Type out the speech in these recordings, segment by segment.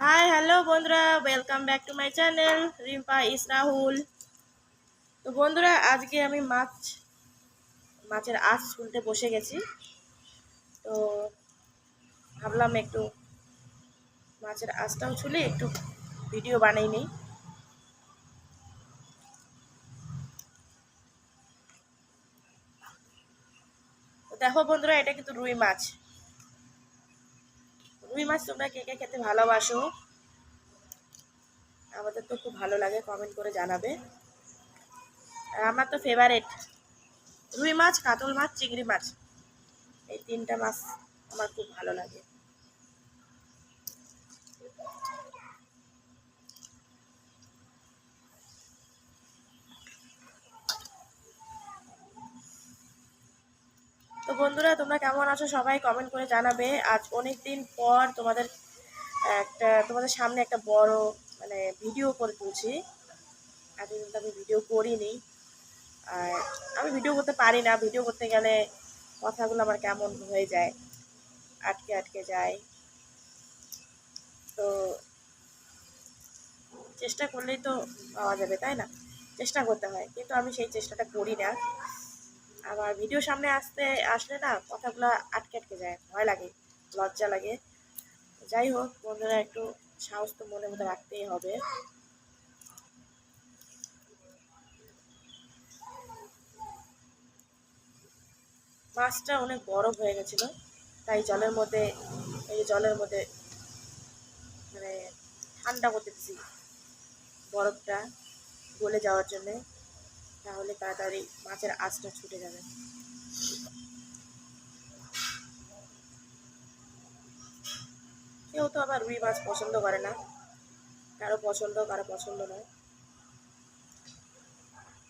High hello বন্ধুরা welcome back to my channel Rimpa is Rahul তো বন্ধুরা, আজকে আমি মাছ, মাছের আঁশ শুনতে বসে গেছি। তো ভাবলাম একটু মাছের আঁশটাও ছুলে একটু ভিডিও বানাই নিই। দেখো বন্ধুরা, এটা কিন্তু রুই মাছ। রুই মাছ তোমরা কে কে খেতে ভালোবাসো, আমাদের তো খুব ভালো লাগে কমেন্ট করে জানাবে। আর আমার তো ফেভারেট রুই মাছ, কাতল মাছ, চিংড়ি মাছ, এই তিনটা মাছ আমার খুব ভালো লাগে। বন্ধুরা, তোমরা কেমন আছো? সবাই কমেন্ট করে জানাবে। আজ অনেক দিন পর তোমাদের একটা, তোমাদের সামনে একটা বড় মানে ভিডিও করে তুলছি। এতদিন তো আমি ভিডিও করিনি। আর আমি ভিডিও করতে পারি না। ভিডিও করতে গেলে কথাগুলো আমার কেমন হয়ে যায়, আটকে আটকে যায়। তো চেষ্টা করলেই তো পাওয়া যাবে, তাই না? চেষ্টা করতে হয়। কিন্তু আমি সেই চেষ্টাটা করি না। আবার ভিডিও সামনে আসতে, আসলে না কথাগুলো আটকে আটকে যায়, ভয় লাগে, লজ্জা লাগে। যাই হোক, বন্ধুরা একটু সাহস তো মনে মধ্যে রাখতেই হবে। মাছটা অনেক বরফ হয়ে গেছিল, তাই জলের মধ্যে, এই জলের মধ্যে মানে ঠান্ডা করতে বরফটা গলে যাওয়ার জন্যে। তাহলে তাড়াতাড়ি মাছের আঁচটা ছুটে যাবে। কেউ তো আবার রুই মাছ পছন্দ করে না। কারও পছন্দ কারও পছন্দ নয়।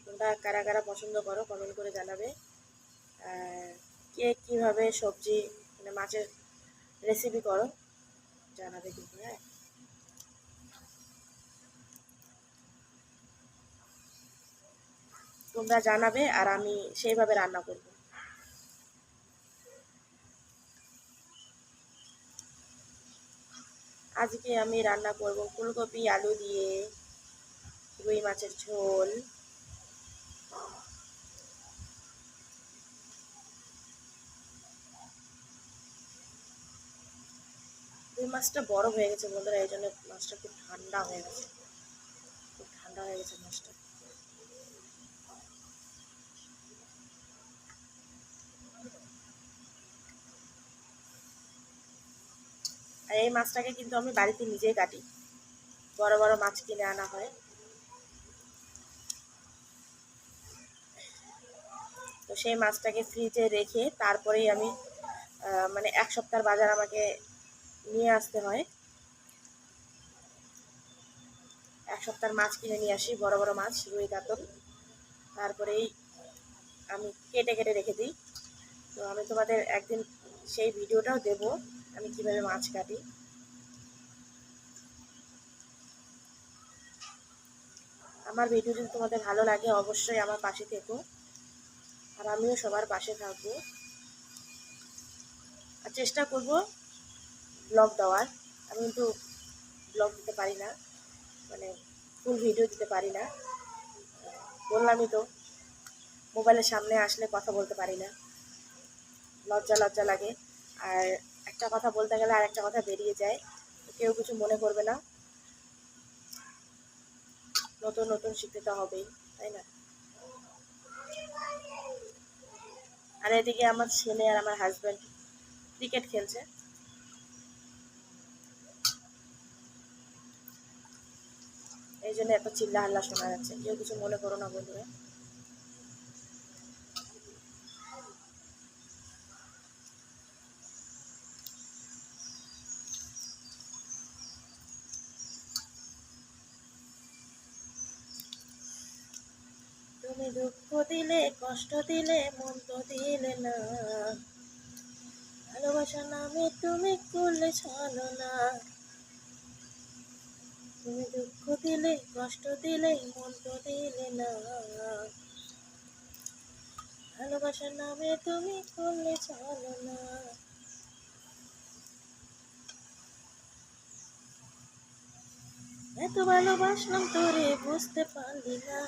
তোমরা কারা কারা পছন্দ করো কমেন্ট করে জানাবে। কে কীভাবে সবজি মানে মাছের রেসিপি করো, জানাবে কিন্তু হ্যাঁ? তোমরা জানাবে আর আমি সেইভাবে রান্না করব। আজকে আমি রান্না করব ফুলকপি, আলু দিয়ে রুই মাছের ঝোল। রুই মাছটা বড় হয়ে গেছে বন্ধুরা, এই জন্য মাছটা খুব ঠান্ডা হয়ে গেছে। খুব ঠান্ডা হয়ে গেছে মাছটা। এই মাছটাকে কিন্তু আমি বাড়িতে নিজেই কাটি। বড় বড় মাছ কিনে আনা হয়। তো সেই মাছটাকে ফ্রিজে রেখে তারপরেই আমি মানে এক সপ্তাহ বাজার আমাকে নিয়ে আসতে হয়। এক সপ্তাহ মাছ কিনে নিয়ে আসি, বড় বড় মাছ, রুই, কাতল। তারপরেই আমি কেটে কেটে রেখে দিই। তো আমি তোমাদের একদিন সেই ভিডিওটাও দেব। আমি কীভাবে মাছ কাটি? আমার ভিডিও যদি তোমাদের ভালো লাগে, অবশ্যই আমার পাশে থেকো। আর আমিও সবার পাশে থাকব। আর চেষ্টা করব ব্লগ দেওয়ার। আমি কিন্তু ব্লগ দিতে পারি না। মানে ফুল ভিডিও দিতে পারি না। বললামই তো মোবাইলের সামনে আসলে কথা বলতে পারি না। লজ্জা লজ্জা লাগে। আর একটা কথা বলতে গেলে আর একটা কথা বেরিয়ে যায়। কেউ কিছু মনে করবে না। নতুন নতুন শিখতে তো হবেই, তাই না? আর এদিকে আমার ছেলে আর আমার হাজব্যান্ড ক্রিকেট খেলছে। এই জন্য এত চিল্লা হাল্লা শোনা যাচ্ছে। কেউ কিছু মনে করো না বন্ধুরা। তুমি দুঃখ দিলে, কষ্ট দিলে মন তো দিলে না। ভালোবাসা নামে তুমি করলে ছলো না। তুমি দুঃখ দিলে, কষ্ট দিলে মন তো দিলে না। ভালোবাসার নামে তুমি করলে চলো না। এত ভালোবাসলাম তোরে বুঝতে পারলি না।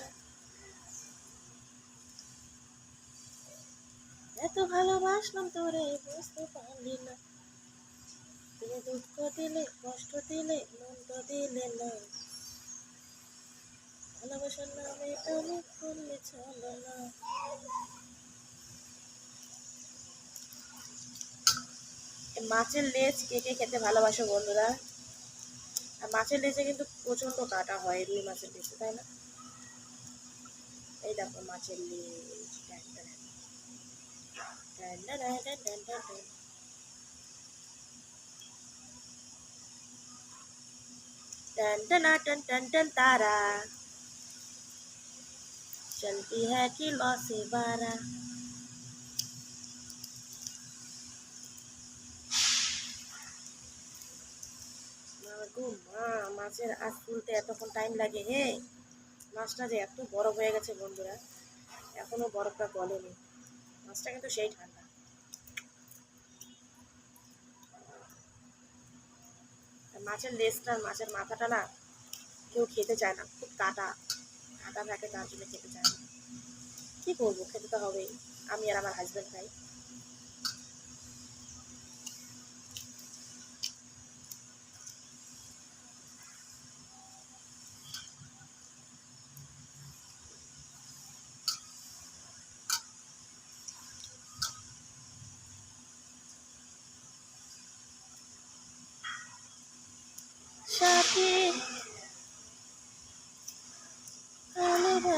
এত ভালোবাসলাম তোরে, বুঝতে পারলি না। তুমি দুঃখ দিলে, কষ্ট দিলে মন তো দিলে না। ভালোবাসার নামে অনেক করলে চলো না। মাছের লেজ কে কে খেতে ভালোবাসো বন্ধুরা? আর মাছের লেজে কিন্তু প্রচণ্ড কাটা হয় রুই মাছের লেজে, তাই না? এই দেখো মাছের লেজ टन टना टन टन टन तारा चलती है किलो से बारा মা গো মা মাছের আজ তুলতে এতক্ষণ টাইম লাগে হে মাছটা যে এত বরফ হয়ে গেছে বন্ধুরা এখনো বরফটা গলেনি মাছটা কিন্তু সেই ঠান্ডা। মাছের লেজটা, মাছের মাথাটা না কেউ খেতে চায় না, খুব কাটা। কাটা থাকে তার জন্য খেতে চায় না। কি করব? খেতে তো হবেই। আমি আর আমার হাজব্যান্ড খাই সাথে ভালোবাসে ফুটে ফেলানো।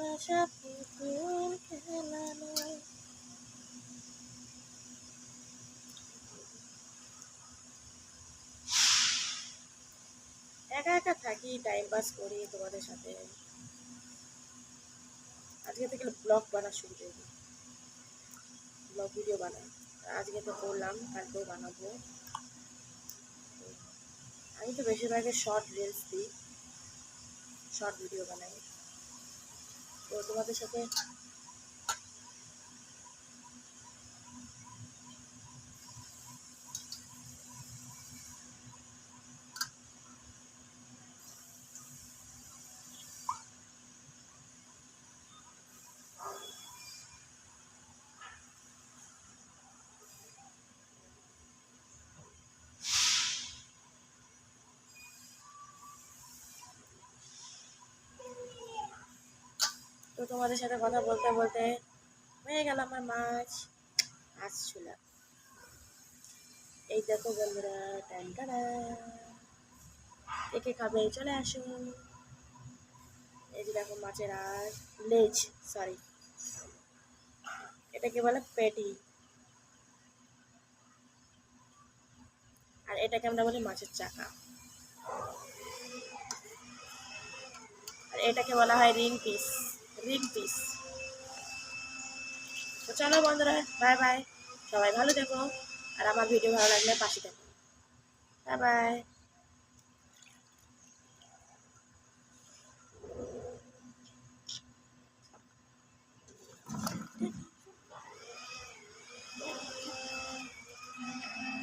ভালোবাসা পুতুল খেলানো একা একা থাকি টাইম পাস করি তোমাদের সাথে। আজকে থেকে ব্লগ বানা শুরু করব ব্লগ ভিডিও বানাই। আজকে তো করলাম, কালকেও বানাবো। আমি তো বেশিরভাগই শর্ট রিলস দিই। শর্ট ভিডিও বানাই। তো তোমাদের সাথে তো তোমাদের সাথে কথা বলতে বলতে হয়ে গেল আমার মাছ। মাছ ছোলা এই দেখো বন্ধুরা, টানা একে খাবে? চলে আসুন এই যে দেখো মাছের আর লেজ সরি এটাকে বলে পেটি। আর এটাকে আমরা বলি মাছের চাকা। আর এটাকে বলা হয় রিং পিস। রিং পিস তো চলো বন্ধুরা বাই বাই সবাই ভালো থেকো। আর আমার ভিডিও ভালো লাগলে পাশে থেকো। Bye bye